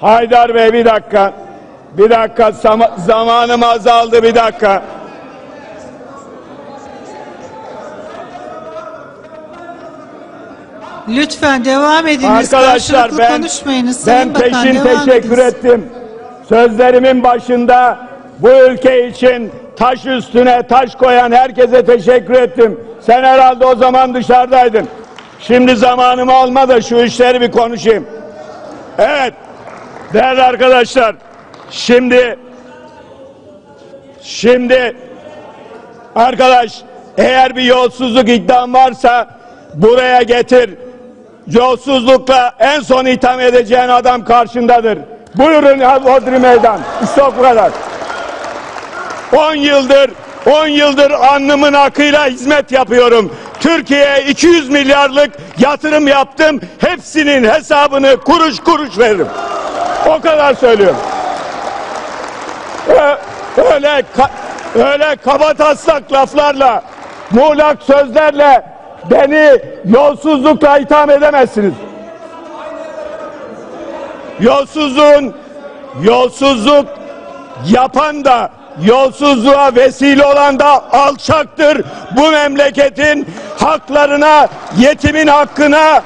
Haydar Bey bir dakika. Bir dakika zama- zamanım azaldı bir dakika. Lütfen devam ediniz. Arkadaşlar Karşılıklı ben konuşmayınız. ben Sayın Bakan, peşin devam teşekkür ediniz. ettim. Sözlerimin başında bu ülke için taş üstüne taş koyan herkese teşekkür ettim. Sen herhalde o zaman dışarıdaydın. Şimdi zamanımı alma da şu işleri bir konuşayım. Evet. Değerli arkadaşlar. Şimdi şimdi arkadaş eğer bir yolsuzluk iddiam varsa buraya getir. Yolsuzlukla en son itham edeceğin adam karşındadır. Buyurun ya Bodri Meydan. İşte o kadar. 10 yıldır 10 yıldır alnımın akıyla hizmet yapıyorum. Türkiye'ye 200 milyarlık yatırım yaptım. Hepsinin hesabını kuruş kuruş veririm. O kadar söylüyorum. Öyle öyle kaba taslak laflarla, muğlak sözlerle beni yolsuzlukla itham edemezsiniz. Yolsuzluğun yolsuzluk yapan da yolsuzluğa vesile olan da alçaktır. Bu memleketin haklarına, yetimin hakkına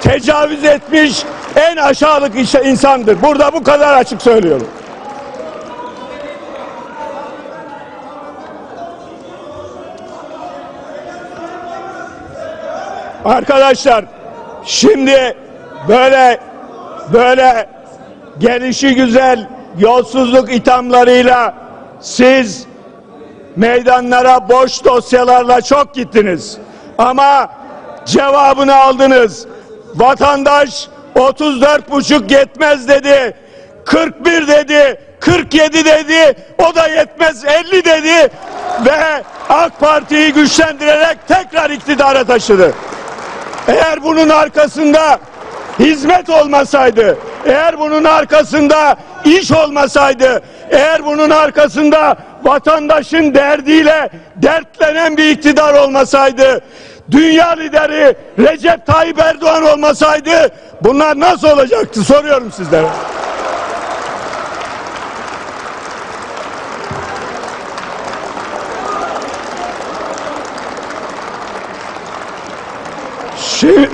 tecavüz etmiş en aşağılık insandır. Burada bu kadar açık söylüyorum. Arkadaşlar şimdi böyle böyle gelişi güzel yolsuzluk ithamlarıyla siz meydanlara boş dosyalarla çok gittiniz. Ama cevabını aldınız. Vatandaş 34 buçuk yetmez dedi. 41 dedi. 47 dedi. O da yetmez 50 dedi. Ve AK Parti'yi güçlendirerek tekrar iktidara taşıdı. Eğer bunun arkasında hizmet olmasaydı, eğer bunun arkasında iş olmasaydı, eğer bunun arkasında vatandaşın derdiyle dertlenen bir iktidar olmasaydı, dünya lideri Recep Tayyip Erdoğan olmasaydı bunlar nasıl olacaktı soruyorum sizlere. Şimdi,